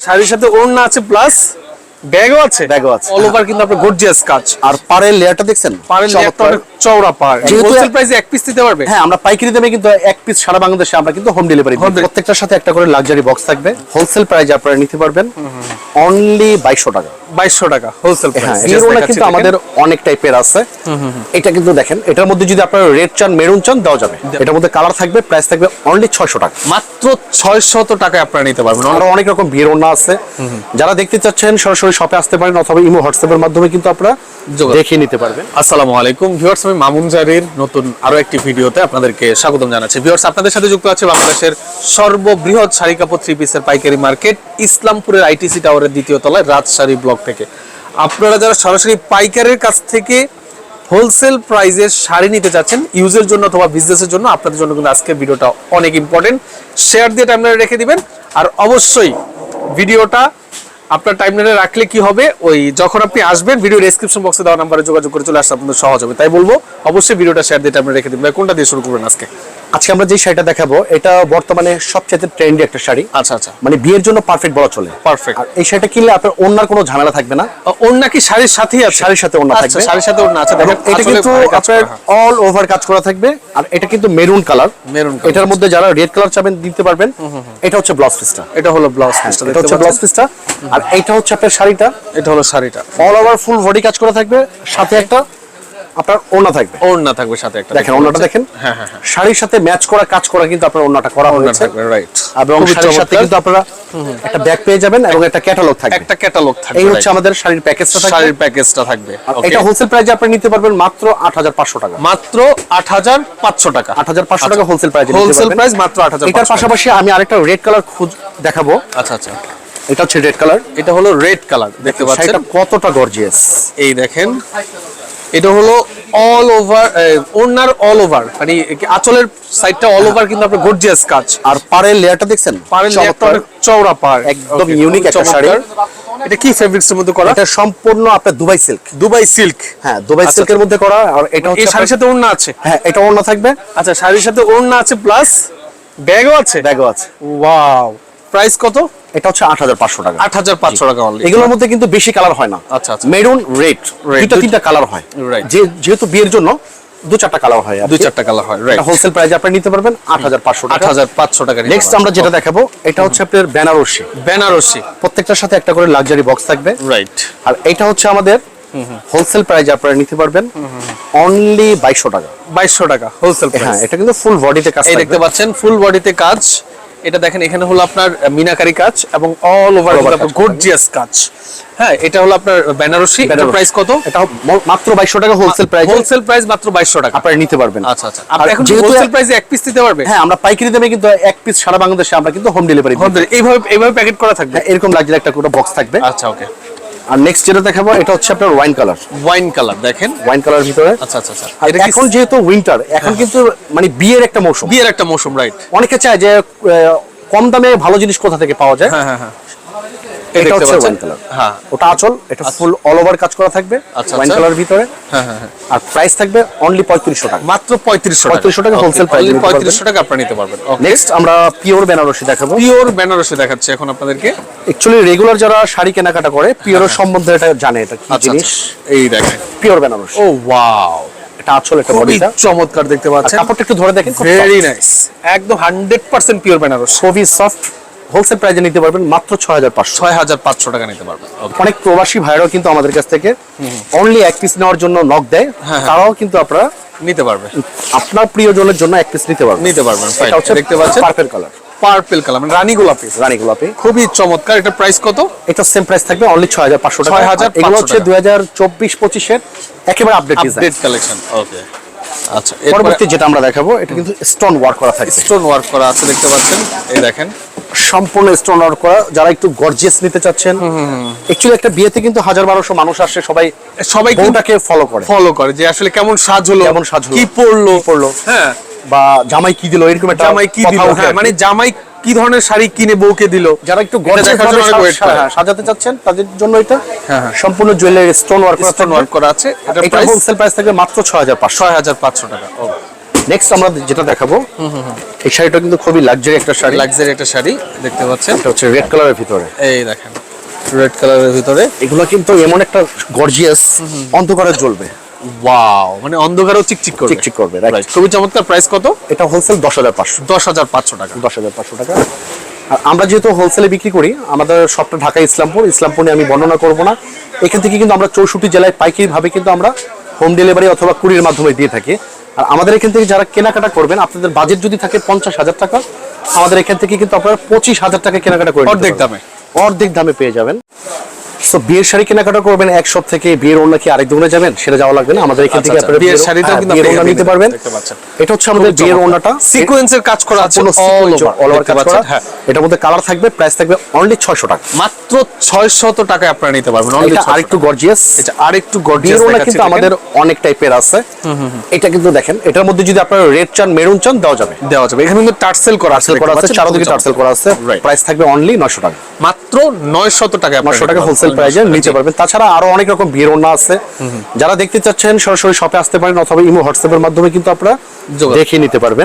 শাড়ির সাথে ওড়না আছে প্লাস ব্যাগও আছে ব্যাগও আছে। অল ওভার কিন্তু আপনার গর্জিয়াস কাজ আর পাড়ের লেয়ারটা দেখছেন পাড়ের চমৎকার। চওড়া পার। হোলসেল প্রাইসে এক পিস দিতে পারবে? হ্যাঁ আমরা পাইকারি দামে কিন্তু এক পিস সারা বাংলাদেশে আমরা কিন্তু হোম ডেলিভারি প্রত্যেকটার সাথে একটা করে লাক্সারি বক্স থাকবে। হোলসেল প্রাইজে আপনারা নিতে পারবেন অনলি বাইশশো টাকা। বাইশশো টাকা হোলসেল হ্যাঁ প্রাইস কিন্তু আমাদের অনেক টাইপের আছে। এটা কিন্তু দেখেন এটার মধ্যে যদি আপনারা রেড চান মেরুন চান দেওয়া যাবে। এটার মধ্যে কালার থাকবে প্রাইস থাকবে অনলি ছয়শো টাকা। মাত্র ছয়শত টাকায় আপনারা নিতে পারবেন। আরও অনেক রকম ওনা আছে। যারা দেখতে চাচ্ছেন সরাসরি শপে আসতে পারেন অথবা ইমো হোয়াটসঅ্যাপের মাধ্যমে কিন্তু আপনারা। দেখে নিতে পারবেন। আসসালামু আলাইকুম ভিউয়ার্স আমি মামুন জারির নতুন আরও একটি ভিডিওতে আপনাদেরকে স্বাগতম জানাচ্ছি। ভিউয়ার্স, আপনাদের সাথে যুক্ত আছে বাংলাদেশের সর্ববৃহৎ শাড়ি কাপড় থ্রি পিসের পাইকারি মার্কেট, ইসলামপুরের আইটিসি টাওয়ারের দ্বিতীয় তলায় রাজশাড়ি ব্লক থেকে। আপনারা যারা সরাসরি পাইকারের কাছ থেকে হোলসেল প্রাইজের শাড়ি নিতে চাচ্ছেন ইউজের জন্য অথবা বিজনেসের জন্য, আপনাদের জন্য কিন্তু আজকের ভিডিওটা অনেক ইম্পর্টেন্ট শেয়ার দিয়ে টাইমলাইনে রেখে দিবেন। আর অবশ্যই ভিডিওটা আপনার টাইম টাইমলাইনে রাখলে কি হবে? ওই যখন আপনি আসবেন ভিডিও ডেসক্রিপশন বক্সে দেওয়া নাম্বারে যোগাযোগ করে চলে আসতে আপনাদের সহজ হবে। তাই বলব, অবশ্যই ভিডিওটা শেয়ার দিয়ে টাইমলাইনে রেখে দিন। কোনটা দিয়ে শুরু করবেন আজকে? আজকে আমরা যে শাড়িটা দেখাবো এটা বর্তমানে সবচেয়ে ট্রেন্ডি একটা শাড়ি। আচ্ছা আচ্ছা। মানে বিয়ের জন্য পারফেক্ট বলা চলে। পারফেক্ট আর এই শাড়িটা কিনলে আপনার অন্যার কোনো ঝামেলা থাকবে না। ওর নাকি শাড়ির সাথেই আছে? শাড়ির সাথে ওড়না আচ্ছা, থাকবে। শাড়ির সাথে ওড়না। আছে দেখেন এটা কিন্তু আপনার। অল ওভার কাজ করা থাকবে। আর এটা কিন্তু মেরুন কালার colour। এটার মধ্যে যারা রেড কালার চাবেন দিতে পারবেন। এটা হচ্ছে ব্লাউজ পিসটা এটা হলো ব্লাউজ পিসটা এটা হচ্ছে ব্লাউজ পিসটা আর এটা হচ্ছে আপনার শাড়িটা। এটা হলো শাড়িটা। অল ওভার ফুল বডি কাজ করা থাকবে। সাথে একটা আপনার ওড়না থাকবে। ওড়না থাকবে সাথে একটা দেখেন ওড়নাটা দেখেন। হ্যাঁ হ্যাঁ হ্যাঁ। শাড়ির সাথে ম্যাচ করা কাজ করা কিন্তু আপনার ওড়নাটা করা ওড়না থাকবে রাইট এবং শাড়ির সাথে কিন্তু আপনারা একটা ব্যাগ পেয়ে যাবেন এবং একটা ক্যাটালগ থাকবে। একটা ক্যাটালগ থাকবে এই হচ্ছে আমাদের শাড়ির প্যাকেজটা থাকবে। শাড়ির প্যাকেজটা থাকবে এটা হোলসেল প্রাইসে আপনি নিতে পারবেন মাত্র আট হাজার পাঁচশো টাকা। মাত্র আট হাজার পাঁচশো টাকা। আট হাজার পাঁচশো টাকা হোলসেল প্রাইসে হোলসেল প্রাইস মাত্র আট হাজার এটার পাশাপাশি আমি আরেকটা রেড কালার খুঁজ দেখাবো। আচ্ছা আচ্ছা। এটা হচ্ছে রেড কালার এটা হলো রেড কালার দেখতে পাচ্ছেন? কতটা গর্জিয়াস এই দেখেন এটা হলো অল ওভার ওনার অল ওভার মানে আঁচলের সাইডটা অল ওভার কিন্তু আপনার গর্জিয়াস কাজ। আর পাড়ের লেয়ারটা দেখছেন? পারেন চমৎকার। অনেক চওড়া পার একদম খুব একটা শাড়ি। এটা কি ফেব্রিক্স এর মধ্যে করা? এটা সম্পূর্ণ আপনার দুবাই সিল্ক দুবাই সিল্ক হ্যাঁ দুবাই আচ্ছা, সিল্কের মধ্যে করা আর এটা এই হচ্ছে শাড়ির সাথে ওড়না আছে? হ্যাঁ এটা ওড়না থাকবে। আচ্ছা শাড়ির সাথে ওড়না আছে প্লাস ব্যাগও আছে? ব্যাগও আছে। ওয়াও প্রাইস কত? এটা হচ্ছে আট হাজার পাঁচশো টাকা। আট হাজার পাঁচশো টাকা অনলি এগুলোর মধ্যে কিন্তু বেশি কালার হয় না। আচ্ছা, আচ্ছা। মেরুন রেড Red, দুইটা তিনটা কালার হয়. যে যেহেতু বিয়ের জন্য দু চারটা কালার হয় দুই চারটা কালার হয় রাইট হোলসেল প্রাইসে আপনি নিতে পারবেন আট হাজার পাঁচশো আট টাকা হাজার পাঁচশো টাকা নেক্সট আমরা যেটা দেখাবো এটা হচ্ছে আপনার বেনারসি বেনারসি প্রত্যেকটার সাথে একটা করে লাক্সারি বক্স থাকবে। রাইট আর এটা হচ্ছে আমাদের হোলসেল প্রাইসে আপনারা নিতে পারবেন অনলি বাইশশো টাকা। বাইশশো টাকা হোলসেল হ্যাঁ এটা কিন্তু ফুল বডিতে কাজ এই দেখতে পাচ্ছেন ফুল বডিতে কাজ। এটা দেখেন এখানে হলো আপনার মিনাকারি কাজ এবং অল ওভার গর্জিয়াস কাজ। হ্যাঁ এটা হলো আপনার বেনারসি। এটার প্রাইস কত? এটা মাত্র বাইশশো টাকা হোলসেল প্রাইস হোলসেল প্রাইস মাত্র বাইশশো টাকা। আপনারা নিতে পারবেন। আচ্ছা আচ্ছা। আপনি এখন হোলসেল প্রাইসে এক পিস দিতে পারবে হ্যাঁ আমরা পাইকারি দামে কিন্তু এক পিস সারা বাংলাদেশে আমরা কিন্তু হোম ডেলিভারি হোম এইভাবে এইভাবে প্যাকেট করা থাকবে? এরকম লাক্সারি একটা করে বক্স থাকবে। আচ্ছা ওকে আর নেক্সট যেটা দেখাবো এটা হচ্ছে আপনার ওয়াইন কালার ওয়াইন কালার দেখেন। ওয়াইন কালার ভিতরে। আচ্ছা আচ্ছা আচ্ছা। আর এখন যেহেতু উইন্টার এখন কিন্তু মানে বিয়ের একটা মৌসুম। বিয়ের একটা মৌসুম রাইট অনেকে চায় যে কম দামে ভালো জিনিস কোথা থেকে পাওয়া যায়? হ্যাঁ হ্যাঁ হ্যাঁ। এটা হচ্ছে ওয়াইন কালার হ্যাঁ। ওটা আঁচল এটা ফুল অল ওভার কাজ করা থাকবে আচ্ছা, ওয়াইন আচ্ছা। কালার ভিতরে। হ্যাঁ হ্যাঁ হ্যাঁ। আর প্রাইস থাকবে অনলি পঁয়ত্রিশশো টাকা। মাত্র পঁয়ত্রিশশো 3500 টাকা price নিতে পারবেন। পঁয়ত্রিশশো টাকা আপনারা নিতে পারবেন। নেক্সট আমরা পিওর বেনারসি দেখাবো। পিওর বেনারসি দেখাচ্ছে এখন আপনাদেরকে। অ্যাকচুয়ালি রেগুলার যারা শাড়ি কেনাকাটা করে পিওর সম্বন্ধে এটা জানে এটা কি আচ্ছা জিনিস। আচ্ছা। এই দেখেন। পিওর বেনারসি ও ওয়াও এটা আঁচল একটা বডিটা। চমৎকার দেখতে পাচ্ছেন। কাপড়টা একটু ধরে দেখেন ভেরি নাইস একদম হান্ড্রেড পার্সেন্ট পিওর বেনারস খুবই সফট হোলসেল প্রাইসে নিতে পারবেন মাত্র ছয় হাজার পাঁচশো। ছয় হাজার পাঁচশো টাকা নিতে পারবেন অনেক প্রবাসী ভাইরাও কিন্তু আমাদের কাছ থেকে অনলি এক পিস নেওয়ার জন্য নক দেয় হ্যাঁ। তারাও কিন্তু আপনারা নিতে পারবে। আপনার প্রিয়জনের জন্য এক পিস নিতে পারবেন। নিতে পারবেন দেখতে পাচ্ছেন? পার্পল কালার পার্পল কালার মানে রানী গোলাপি। রানী গোলাপি। খুবই চমৎকার। এটা প্রাইস কত? এটা সেম প্রাইস থাকবে অনলি ছয় হাজার পাঁচশো টাকা। 6,500 আর এগুলো হচ্ছে। দুই হাজার চব্বিশ পঁচিশের একেবারে update design update collection okay আচ্ছা পরবর্তী যেটা আমরা দেখাবো এটা কিন্তু স্টোন ওয়ার্ক করা থাকবে। স্টোন ওয়ার্ক করা আছে দেখতে পাচ্ছেন? এই দেখেন। সম্পূর্ণ স্টোন ওয়ার্ক করা যারা একটু গর্জিয়াস নিতে চাচ্ছেন অ্যাকচুয়ালি একটা বিয়েতে কিন্তু হাজার বারোশো মানুষ আসে সবাই সবাই কিন্তু বউটাকে ফলো করে ফলো করে যে আসলে কেমন সাজ হলো কেমন সাজ হলো, কি পরলো কি পরলো। হ্যাঁ বা জামাই কি দিল এরকম একটা জামাই কি দিল হ্যাঁ। মানে জামাই কি ধরনের শাড়ি কিনে বউকে দিল যারা একটু অনেক করে। সাজাতে চাচ্ছেন তাদের জন্য এটা হ্যাঁ, হ্যাঁ। সম্পূর্ণ জুয়েলারি স্টোন ওয়ার্ক করা স্টোন ওয়ার্ক করা আছে এটা হোলসেল প্রাইস থাকবে মাত্র ছয় হাজার পাঁচশো ছয় হাজার পাঁচশো টাকা ও নেক্সট আমরা যেটা দেখাবো এই শাড়িটা কিন্তু খুবই লাক্সারি একটা শাড়ি। লাক্সারি একটা শাড়ি দেখতে পাচ্ছেন? এটা হচ্ছে রেড কালারের ভিতরে। এই দেখেন রেড কালারের ভিতরে। এগুলো কিন্তু এমন একটা গর্জিয়াস অন্ধকারে জ্বলবে। ওয়াও মানে অন্ধকারও চিকচিক করবে। চিকচিক করবে? Right. খুবই চমৎকার প্রাইস কত? এটা হোলসেল দশ হাজার পাঁচশো। দশ হাজার পাঁচশো টাকা। দশ হাজার পাঁচশো টাকা। আর আমরা যেহেতু হোলসেলে বিক্রি করি আমাদের সবটা ঢাকা ইসলামপুর ইসলামপুর আমি বর্ণনা করব না। এখান থেকে কিন্তু আমরা চৌষট্টি জেলায় পাইকারি ভাবে কিন্তু আমরা হোম ডেলিভারি অথবা কুরির মাধ্যমে দিয়ে থাকি। আর আমাদের এখান থেকে যারা কেনাকাটা করবেন আপনাদের বাজেট যদি থাকে পঞ্চাশ হাজার টাকা আমাদের এখান থেকে কিন্তু আপনারা পঁচিশ হাজার টাকা কেনাকাটা করবেন অর্ধেক দামে। অর্ধেক দামে পেয়ে যাবেন সো বিয়ের শাড়ি কেনাকাটা করবেন এক থেকে বিয়ের ওড়না কি আরেক দোকানে যাবেন? সেটা যাওয়া লাগবে না। আমাদের এখান আচ্ছা, থেকে আচ্ছা। আপনারা বিয়ের শাড়িটাও হ্যাঁ, কিন্তু বিয়ের ওড়না নিতে পারবেন। এটা হচ্ছে আমাদের বিয়ের ওড়নাটা। সিকোয়েন্সের কাজ করা আছে। কাজ করা। হ্যাঁ। এটার মধ্যে কালার থাকবে প্রাইস থাকবে অনলি ছয়শো টাকা। মাত্র টাকায় আপনারা নিতে পারবেন এটা আরেকটু গর্জিয়াস এটা আরেকটু গর্জিয়াস ওড়না কিন্তু দেখেন। আমাদের অনেক টাইপের আছে। এটা কিন্তু দেখেন এটার মধ্যে যদি আপনারা রেড চান মেরুন চান দেওয়া যাবে। দেওয়া যাবে। এখানে কিন্তু টার্সেল করা আছে করা আছে চারদিকে? টার্সেল করা আছে। প্রাইস থাকবে অনলি নশো টাকা। মাত্র নয়শত টাকা নশো টাকা হোলসেল প্রাইজে নিতে পারবেন। তাছাড়া আরও অনেক রকম বিয়ের ওড়না আছে যারা দেখতে চাচ্ছেন সরাসরি শপে আসতে পারেন অথবা ইমো হোয়াটসঅ্যাপের মাধ্যমে কিন্তু আপনারা। দেখে নিতে পারবেন।